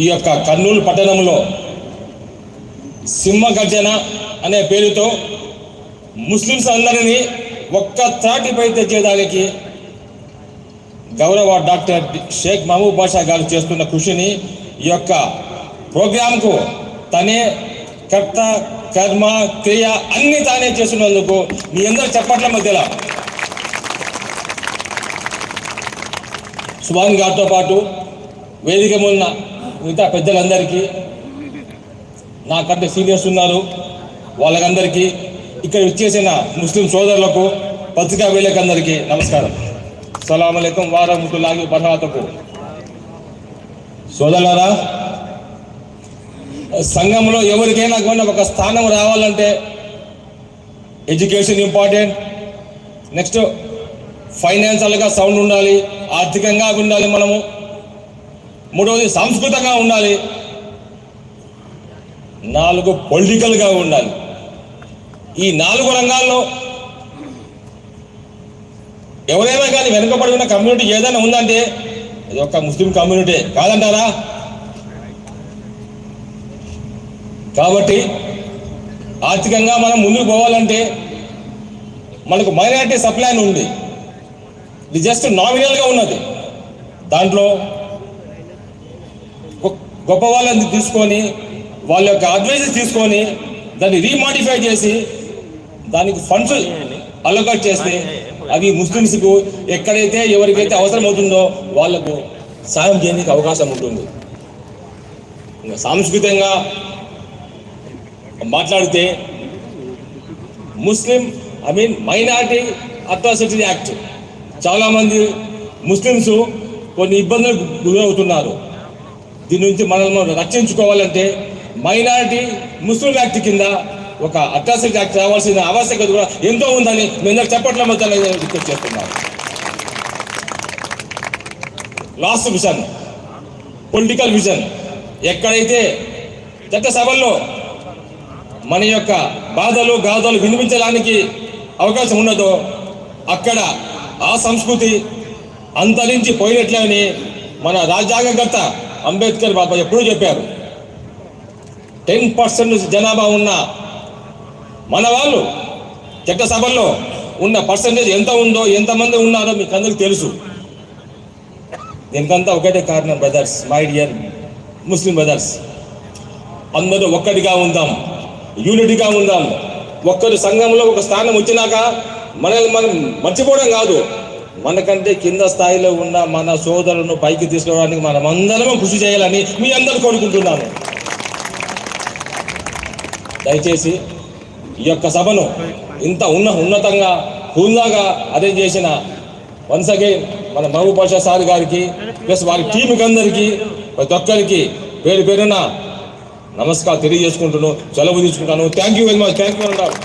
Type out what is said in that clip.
ఈ యొక్క కర్నూలు పట్టణంలో సింహ గర్జన అనే పేరుతో ముస్లిమ్స్ అందరినీ ఒక్క త్రాటిపై తెచ్చేదానికి గౌరవ డాక్టర్ షేక్ మహబూబ్ బాషా గారు చేస్తున్న కృషిని ఈ యొక్క ప్రోగ్రాంకు తనే కర్త కర్మ క్రియ అన్ని తానే చేస్తున్నందుకు మీ అందరూ చెప్పట్ల మధ్యలో సుభాన్ గారితో పాటు వేదిక ఉన్న మిగతా పెద్దలందరికీ నాకంటే సీనియర్స్ ఉన్నారు వాళ్ళకందరికీ ఇక్కడ ఇచ్చేసిన ముస్లిం సోదరులకు పత్రికా వీళ్ళకందరికీ నమస్కారం. సలాం అలైకుం వారహమతుల్లాహి బర్హాతకు సోదరులారా సంఘంలో ఎవరికైనా కూడా ఒక స్థానం రావాలంటే ఎడ్యుకేషన్ ఇంపార్టెంట్. నెక్స్ట్ ఫైనాన్షియల్గా సౌండ్ ఉండాలి ఆర్థికంగా ఉండాలి మనము. మూడవది సాంస్కృతంగా ఉండాలి. నాలుగు పొలిటికల్గా ఉండాలి. ఈ నాలుగు రంగాల్లో ఎవరైనా కానీ వెనుకబడి ఉన్న కమ్యూనిటీ ఏదైనా ఉందంటే అది ఒక ముస్లిం కమ్యూనిటీ కాదంటారా? కాబట్టి ఆర్థికంగా మనం ముందుకు పోవాలంటే మనకు మైనారిటీ సప్లై అని ఉంది. ఇది జస్ట్ నామినల్గా ఉన్నది. దాంట్లో గొప్ప వాళ్ళని తీసుకొని వాళ్ళ యొక్క అడ్వైజ్ తీసుకొని దాన్ని రీమాడిఫై చేసి దానికి ఫండ్స్ అలొకేట్ చేస్తే అవి ముస్లిమ్స్కు ఎక్కడైతే ఎవరికైతే అవసరం అవుతుందో వాళ్ళకు సాయం చేయడానికి అవకాశం ఉంటుంది. ఇంకా సాంస్కృతికంగా మాట్లాడితే Muslim I mean minority atrocity act చాలామంది ముస్లిమ్స్ కొన్ని ఇబ్బందులకు గురవుతున్నారు. దీని నుంచి మనల్ని రక్షించుకోవాలంటే మైనారిటీ ముస్లిం యాక్ట్ కింద ఒక అట్రాసిటీ యాక్ట్ రావాల్సిన ఆవశ్యకత కూడా ఎంతో ఉందని మేము చెప్పట్లే మధ్య రిక్వెస్ట్ చేస్తున్నాను లాస్ట్ విజన్ పొలిటికల్ విజన్ ఎక్కడైతే చట్టసభల్లో మన యొక్క బాధలు గాథలు వినిపించడానికి అవకాశం ఉన్నదో అక్కడ ఆ సంస్కృతి అంతరించి పోయినట్లని మన రాజ్యాంగకర్త అంబేద్కర్ బాబా ఎప్పుడూ చెప్పారు టెన్ పర్సెంట్ జనాభా ఉన్న మన వాళ్ళు చట్టసభల్లో ఉన్న పర్సంటేజ్ ఎంత ఉందో ఎంతమంది ఉన్నారో మీకు అందరికీ తెలుసు. దీనికంతా ఒకటే కారణం brothers my dear Muslim brothers. అందరూ ఒక్కటిగా ఉందాం యూనిటీగా ఉందాం. ఒక్కరు సంఘంలో ఒక స్థానం వచ్చినాక మనల్ని మనం మర్చిపోవడం కాదు. మనకంటే కింద స్థాయిలో ఉన్న మన సోదరులను పైకి తీసుకోవడానికి మనం అందరం కృషి చేయాలని మీ అందరూ కోరుకుంటున్నాను దయచేసి ఈ యొక్క సభను ఇంత ఉన్న ఉన్నతంగా హుందాగా అరేంజ్ చేసిన వన్స్ అగైన్ మన మహబూబ్ బాషా సార్ గారికి ప్లస్ వారి టీంకి అందరికీ ప్రతి ఒక్కరికి పేరు పేరున నమస్కారం తెలియజేసుకుంటున్నాను సెలవు తీసుకుంటాను. Thank you very much thank you అన్నారు